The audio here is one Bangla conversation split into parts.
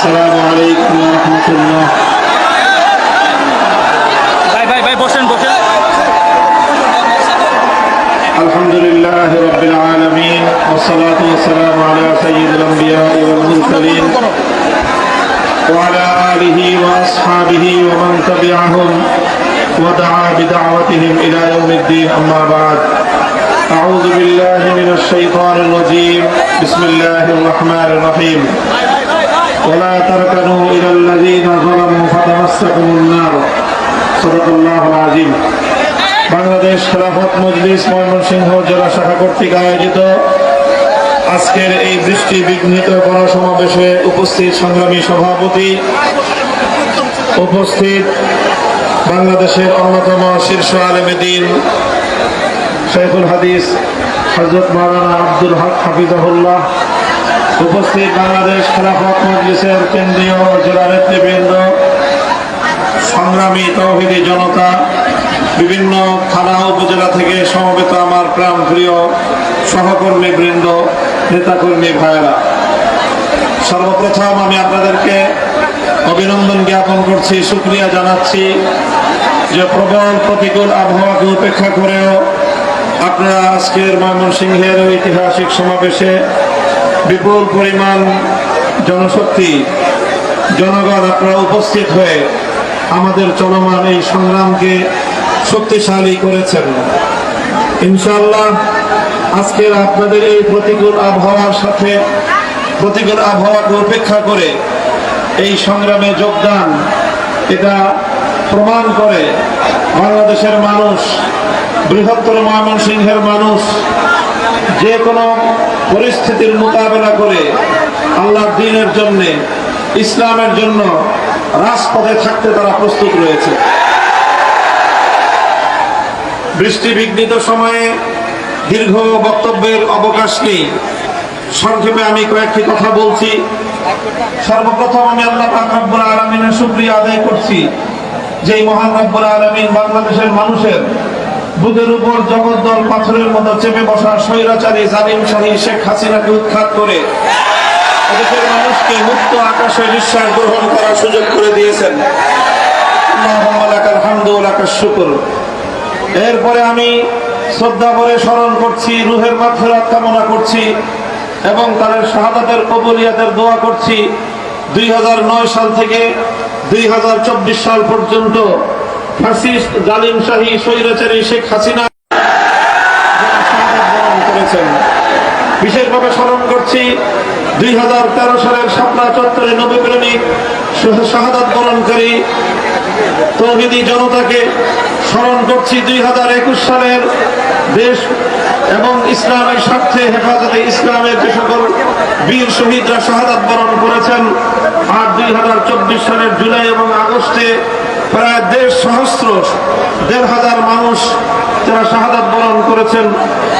السلام عليكم ورحمة الله. باي باي باي بوشن بوشن. الحمد لله رب العالمين والصلاة والسلام على سيد الأنبياء والمرسلين وعلى آله وأصحابه ومن تبعهم ودعا بدعوتهم إلى يوم الدين أما بعد. أعوذ بالله من الشيطان الرجيم. بسم الله الرحمن الرحيم. ولا تركنوا إلى الذين ظلموا فتمسكم النار صدق الله العظيم বাংলাদেশ খেলাফত মজলিস ময়মনসিংহ জেলা শাখা কর্তৃক আয়োজিত আজকের এই বৃষ্টি বিঘ্নিত গণসমাবেশে উপস্থিত সংগ্রামী সভাপতি উপস্থিত বাংলাদেশের অন্যতম শীর্ষ আলেমেদিন শেখুল হাদিস হজরত মাওলানা আব্দুল হক হাফিজাহুল্লাহ উপস্থিত বাংলাদেশ খেলাফত মজলিসের কেন্দ্রীয় জেলা নেতৃবৃন্দ, সংগ্রামী তৌহিদি জনতা, বিভিন্ন থানা উপজেলা থেকে সমবেত আমার প্রাণ প্রিয় সহকর্মী বৃন্দ, নেতাকর্মী ভাইয়েরা। সর্বপ্রথম আমি আপনাদেরকে অভিনন্দন জ্ঞাপন করছি, শুক্রিয়া জানাচ্ছি যে প্রবল প্রতিকূল আবহাওয়াকে উপেক্ষা করেও আপনারা আজকের ময়মনসিংহের ঐতিহাসিক সমাবেশে বিপুল পরিমাণ জনশক্তি, জনগণ আপনারা উপস্থিত হয়ে আমাদের চলমান এই সংগ্রামকে শক্তিশালী করেছেন। ইনশাল্লাহ আজকের আপনাদের এই প্রতিকূল আবহাওয়ার সাথে প্রতিকূল আবহাওয়াকে উপেক্ষা করে এই সংগ্রামে যোগদান, এটা প্রমাণ করে বাংলাদেশের মানুষ, বৃহত্তর ময়মনসিংহের মানুষ, যে কোনো পরিস্থিতির মোকাবেলা করে আল্লাহ দিনের জন্যে, ইসলামের জন্য রাজপথে থাকতে তারা প্রস্তুত রয়েছে। বৃষ্টি বিঘ্নিত সময়ে দীর্ঘ বক্তব্যের অবকাশ নেই। সংক্ষেপে আমি কয়েকটি কথা বলছি। সর্বপ্রথম আমি আল্লাহ রব্বুল আলমিনের শুক্রিয়া আদায় করছি যে এই মহান রব্বুল আলমিন বাংলাদেশের মানুষের বুকের উপর জগদ্দল পাথরের মতো চেপে বসা স্বৈরাচারী জালিম শাহী শেখ হাসিনাকে উৎখাত করে এদেশের মানুষকে মুক্ত আকাশে নিঃশ্বাস গ্রহণ করার সুযোগ করে দিয়েছেন। এরপরে আমি শ্রদ্ধা করে স্মরণ করছি, রুহের মাগফিরাত কামনা করছি এবং তাদের শাহাদাতের কবুলিয়াতের দোয়া করছি। দুই হাজার নয় সাল থেকে দুই হাজার চব্বিশ সাল পর্যন্ত ফাসিস্ট জালিম শাহী স্বৈরাচারী শেখ হাসিনা। বিশেষভাবে স্মরণ করছি, দুই হাজার তেরো সালের শাপলা চত্বরে নবীপ্রেমিক শাহাদাত বরণকারী তৌহিদি জনতাকে স্মরণ করছি, দুই হাজার একুশ সালের দেশ এবং ইসলামের স্বার্থে হেফাজতে ইসলামের যে সকল বীর শহীদরা শাহাদাত বরণ করেছেন আর দুই হাজার চব্বিশ সালের জুলাই এবং আগস্টে প্রায় দেড় সহস্র দেড় হাজার মানুষ যারা শাহাদাত বরণ করেছেন,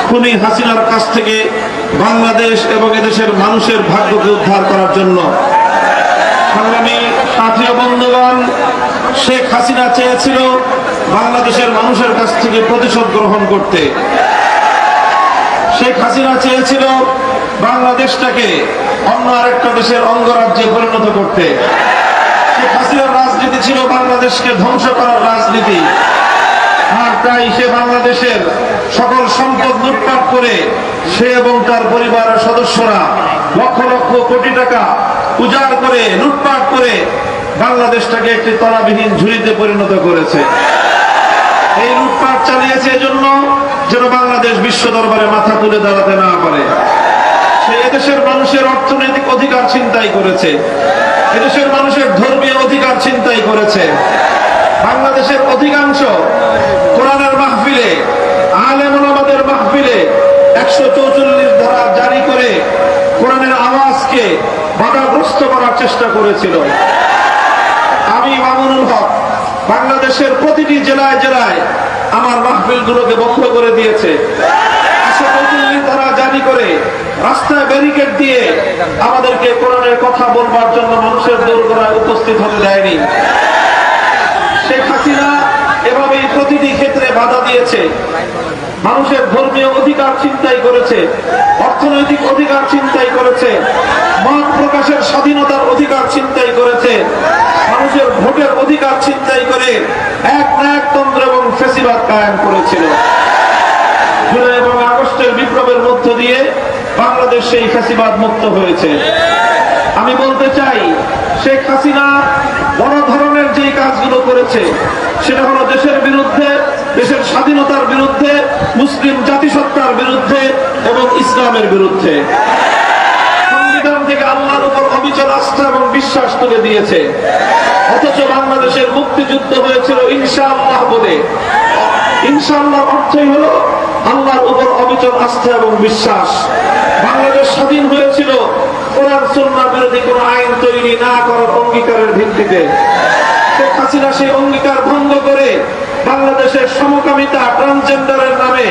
খুনি হাসিনার কাছ থেকে বাংলাদেশ এবং এদেশের মানুষের ভাগ্যকে উদ্ধার করার জন্য। সংগ্রামী সাথী ও বন্ধুগণ, শেখ হাসিনা চেয়েছিল বাংলাদেশের মানুষের কাছ থেকে প্রতিশোধ গ্রহণ করতে। শেখ হাসিনা চেয়েছিল বাংলাদেশটাকে অন্য আরেকটা দেশের অঙ্গরাজ্যে পরিণত করতে। শেখ হাসিনার রাজনীতি ছিল বাংলাদেশকে ধ্বংস করার রাজনীতি। আর তাই সে বাংলাদেশের সকল সম্পদ লুটপাট করে সে এবং তার পরিবারের সদস্যরা লক্ষ লক্ষ কোটি টাকা উজাড় করে, লুটপাট করে বাংলাদেশটাকে একটি তলাবিহীন ঝুড়িতে পরিণত করেছে। এই লুটপাট চালিয়েছে এজন্য যেন বাংলাদেশ বিশ্ব দরবারে মাথা তুলে দাঁড়াতে না পারে। সে এদেশের মানুষের অর্থনৈতিক অধিকার ছিনতাই করেছে। এদেশের মানুষের ধর্মীয় অধিকার ছিনতাই করেছে। বাংলাদেশের অধিকাংশ কোরআনের মাহফিলে, আলেম ওলামাদের মাহফিলে একশো চৌচল্লিশ ধারা জারি করে কোরআনের আওয়াজকে বাধাগ্রস্ত করার চেষ্টা করেছিল। আমি মামুনুল হক বাংলাদেশের প্রতিটি জেলায় জেলায় আমার মাহফিলগুলোকে বন্ধ করে দিয়েছে। ধারা জারি করে, রাস্তায় ব্যারিকেড দিয়ে আমাদেরকে কোরআনের কথা বলবার জন্য মানুষের দোরগোড়ায় উপস্থিত হতে দেয়নি। শেখ হাসিনা এভাবেই প্রতিটি ক্ষেত্রে বাধা দিয়েছে। মানুষের ধর্মীয় অধিকার চিন্তাই করেছে, অর্থনৈতিক অধিকার চিন্তাই করেছে, মত প্রকাশের স্বাধীনতার অধিকার চিন্তাই করেছে। মানুষের আমি বলতে চাই, শেখ হাসিনা বড় ধরনের যে কাজগুলো করেছে, সেটা হলো দেশের বিরুদ্ধে, দেশের স্বাধীনতার বিরুদ্ধে, মুসলিম জাতিসত্তার বিরুদ্ধে এবং ইসলামের বিরুদ্ধে সংবিধান থেকে আল্লাহর উপর অবিচল আস্থা এবং বিশ্বাস তুলে দিয়েছে। অথচ বাংলাদেশের মুক্তিযুদ্ধ হয়েছিল ইনশাআল্লাহ বলে। ইনশাআল্লাহ অর্থই হলো আল্লাহর উপর অবিচল আস্থা এবং বিশ্বাস। বাংলাদেশ স্বাধীন হয়েছিল। কোরআন, সুন্নাহ বিরোধী কোন আইন তৈরি না করার অঙ্গীকারের ভিত্তিতে। শেখ হাসিনা সেই অঙ্গীকার ভঙ্গ করে বাংলাদেশের সমকামিতা ট্রান্সজেন্ডারের নামে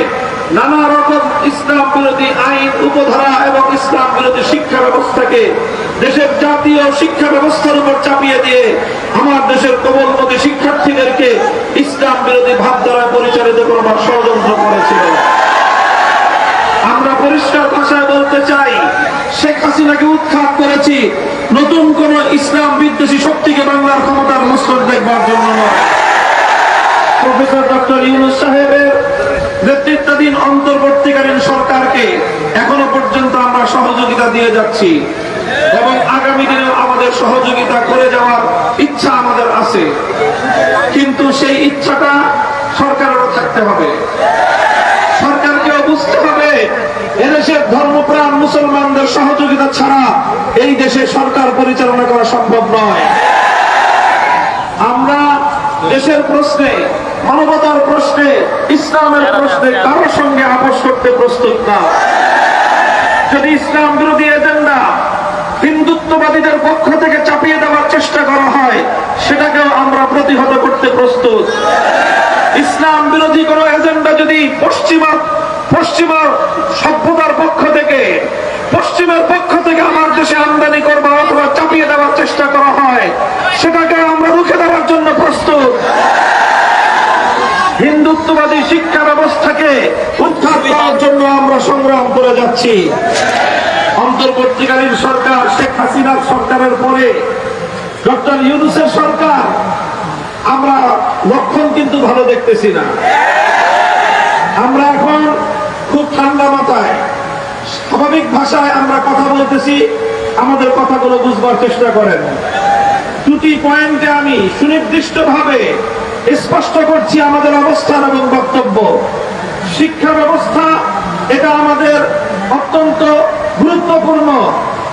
নানা রকম ইসলাম বিরোধী আইন, উপধারা এবং ইসলাম বিরোধী শিক্ষা ব্যবস্থাকে দেশের জাতীয় শিক্ষা ব্যবস্থার উপর চাপিয়ে দিয়ে আমার দেশের কোমলমতি শিক্ষার্থীদেরকে ইসলাম বিরোধী ভাবধারা পরিচালিত করবার ষড়যন্ত্র করেছিল। আমরা পরিষ্কার ভাষায় বলতে চাই, শেখ হাসিনাকে উৎখাত করেছি নতুন কোন ইসলাম বিদ্বেষী শক্তিকে বাংলার ক্ষমতার মস্তক দেখবার জন্য নয়। প্রফেসর ডক্টর ইউনুস সাহেবের নেতৃত্বাধীন অন্তর্বর্তীকালীন সরকারকে এখনও পর্যন্ত আমরা সহযোগিতা দিয়ে যাচ্ছি এবং আগামী দিনেও আমাদের সহযোগিতা করে যাওয়ার ইচ্ছা আমাদের আছে। কিন্তু সেই ইচ্ছাটা সরকারেরও থাকতে হবে। সরকারকেও বুঝতে হবে, এদেশের ধর্মপ্রাণ মুসলমানদের সহযোগিতা ছাড়া এই দেশে সরকার পরিচালনা করা সম্ভব নয়। দেশের প্রশ্নে মানবতার প্রশ্নে ইসলামের প্রশ্নে কারোর সঙ্গে আপোষ করতে প্রস্তুত না। যদি ইসলাম বিরোধী এজেন্ডা হিন্দুত্ববাদীদের পক্ষ থেকে চাপিয়ে দেওয়ার চেষ্টা করা হয় সেটাকেও আমরা প্রতিহত করতে প্রস্তুত। ইসলাম বিরোধী কোন এজেন্ডা যদি পশ্চিমা পশ্চিমা সভ্যতার পক্ষ থেকে পশ্চিমের পক্ষ থেকে আমার দেশে আমদানি করবা অথবা চাপিয়ে দেওয়ার চেষ্টা করা হয় সেটাকে আমরা রুখে দেওয়ার জন্য প্রস্তুত হিন্দুত্ববাদী শিক্ষা ব্যবস্থাকে উদ্ধার করার জন্য আমরা সংগ্রাম করে যাচ্ছি। অন্তর্বর্তীকালীন সরকার, শেখ হাসিনার সরকারের পরে ডক্টর ইউনুসের সরকার, আমরা লক্ষণ কিন্তু ভালো দেখতেছি না। আমরা এখন খুব ঠান্ডা মাথায়। স্বাভাবিক ভাষায় আমরা কথা বলতেছি, আমাদের কথাগুলো বুঝবার চেষ্টা করেন। দুটি পয়েন্টে আমি সুনির্দিষ্টভাবে স্পষ্ট করছি আমাদের অবস্থান এবং বক্তব্য। শিক্ষা ব্যবস্থা এটা আমাদের অত্যন্ত গুরুত্বপূর্ণ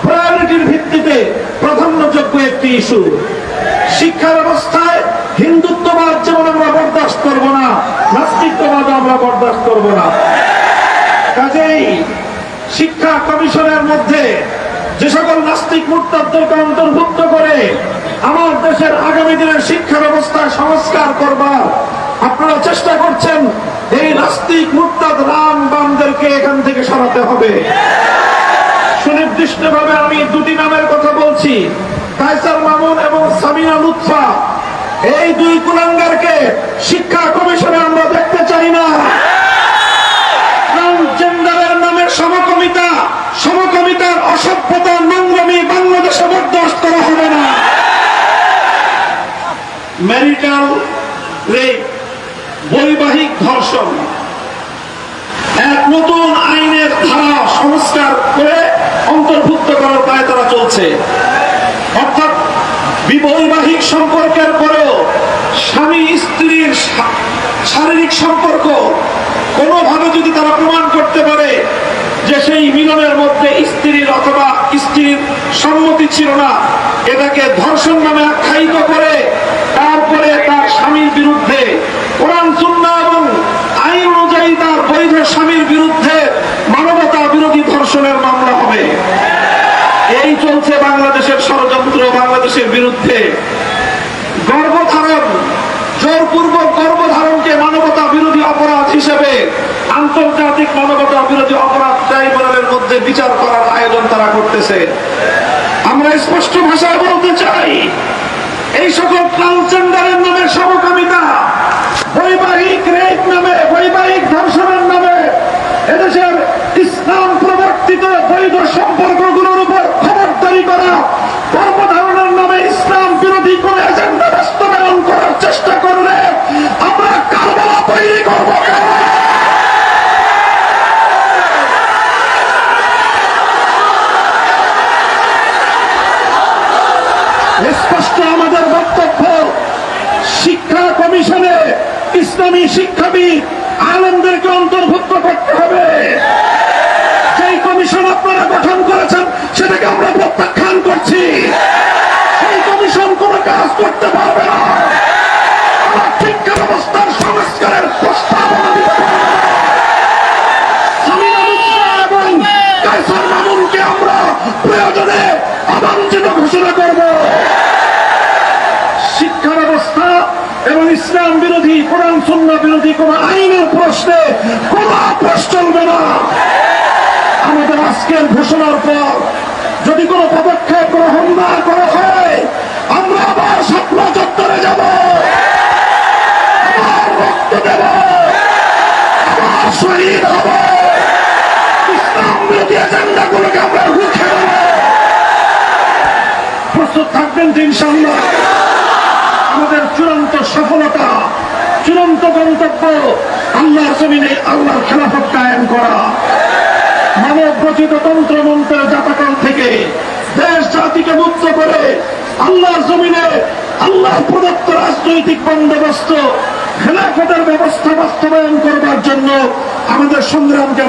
প্রায়োরিটির ভিত্তিতে প্রাধান্যযোগ্য একটি ইস্যু। শিক্ষা ব্যবস্থায় হিন্দুত্ববাদ যেমন আমরা বরদাস্ত করব না নাস্তিকবাদ আমরা বরদাস্ত করব না। কাজেই শিক্ষা কমিশনের মধ্যে যে সকল নাস্তিক মুক্তাদেরকে অন্তর্ভুক্ত করে আমার দেশের আগামী দিনের শিক্ষা ব্যবস্থা সংস্কার করবার আপনারা চেষ্টা করছেন এই নাস্তিক মুক্তাদ রাম বামদেরকে এখান থেকে সরাতে হবে। সুনির্দিষ্ট ভাবে আমি দুটি নামের কথা বলছি। কায়সার মামুন এবং সামিনা লুৎফা, এই দুই কুলাঙ্গারকে শিক্ষা কমিশনে আমরা দেখতে চাই না। ট্রান্সজেন্ডারের নামে সমকমিতা, সমকমিতার অসভ্যতা নোংরামি বাংলাদেশে বরদাস্ত করা হবে না। ম্যারিটাল রেপ বৈবাহিক ধর্ষণ। এক নতুন আইনের ধারা সংস্কার করে অন্তর্ভুক্ত করার দায় তারা চলছে। অর্থাৎ বিবৈবাহিক সম্পর্কের পরেও স্বামী স্ত্রীর শারীরিক সম্পর্ক কোনোভাবে যদি তারা প্রমাণ করতে পারে যে সেই মিলনের মধ্যে স্ত্রীর অথবা স্ত্রীর সম্মতি ছিল না, এটাকে ধর্ষণ নামে আখ্যায়িত করে তারপরে তার স্বামীর বিরুদ্ধে কোরআন সুন্নাহ এবং আইন অনুযায়ী তার বৈধ স্বামীর বিরুদ্ধে মানবতা বিরোধী ধর্ষণের মামলা হবে। এই চলছে বাংলাদেশের ষড়যন্ত্র, বাংলাদেশের বিরুদ্ধে। গর্ভধারণ, জোরপূর্বক গর্ভধারণকে মানবতা বিরোধী অপরাধ হিসেবে আন্তর্জাতিক মানবতা বিরোধী অপরাধ ট্রাইব্যুনালের মধ্যে বিচার করার আয়োজন তারা করতেছে। আমরা স্পষ্ট ভাষায় বলতে চাই এই সকল ট্রান্সজেন্ডারের নামে সমকামিতা বৈবাহিক রেপ নামে বৈবাহিক ধর্ষণের নামে এদেশের ইসলাম প্রবর্তিত বৈধ সম্পর্কগুলোর উপর খবরদারি করা কর্মধারণের নামে ইসলাম বিরোধী কোন এজেন্ডা বাস্তবায়ন করার চেষ্টা করলে আমরা কারবালা তৈরি করব স্পষ্ট আমাদের বক্তব্য, শিক্ষা কমিশনে ইসলামী শিক্ষাবিদ আলমদেরকে অন্তর্ভুক্ত করতে হবে। যেই কমিশন আপনারা গঠন করেছেন, সেটাকে আমরা প্রত্যাখ্যান করছি। সেই কমিশন কোনো কাজ করতে পারবে না আমরা শিক্ষা ব্যবস্থার সংস্কারের প্রস্তাবনা দিতে পারব না। সামিনা মিত্রা এবং কায়সার মামুনকে আমরা প্রয়োজনে অবাঞ্ছিত ঘোষণা করব শিক্ষা ব্যবস্থা ইসলাম বিরোধী, কোরআন সন্না বিরোধী, কোন আইনের প্রশ্নে কোন আপোষ চলবে না। আমাদের আজকের ঘোষণার পর যদি কোনো পদক্ষেপ গ্রহণ না করা হয়, আমরা আবার স্বপ্ন চত্বরে যাব। রক্ত দেব। শহীদ হব। ইসলাম বিরোধী এজেন্ডাগুলোকে আমরা রুখে দেব। প্রস্তুত থাকবেন তো ইনশাল্লাহ আমাদের চূড়ান্ত সফলতা চূড়ান্ত গন্তব্য আল্লাহর জমিনে আল্লাহর খেলাফত কায়েম করা। মানব রচিত তন্ত্র মন্ত্রের জাতাকাল থেকে দেশ জাতিকে মুক্ত করে আল্লাহর জমিনে আল্লাহ প্রদত্ত রাজনৈতিক বন্দোবস্ত, খেলাফতের ব্যবস্থা বাস্তবায়ন করবার জন্য আমাদের সংগ্রামকে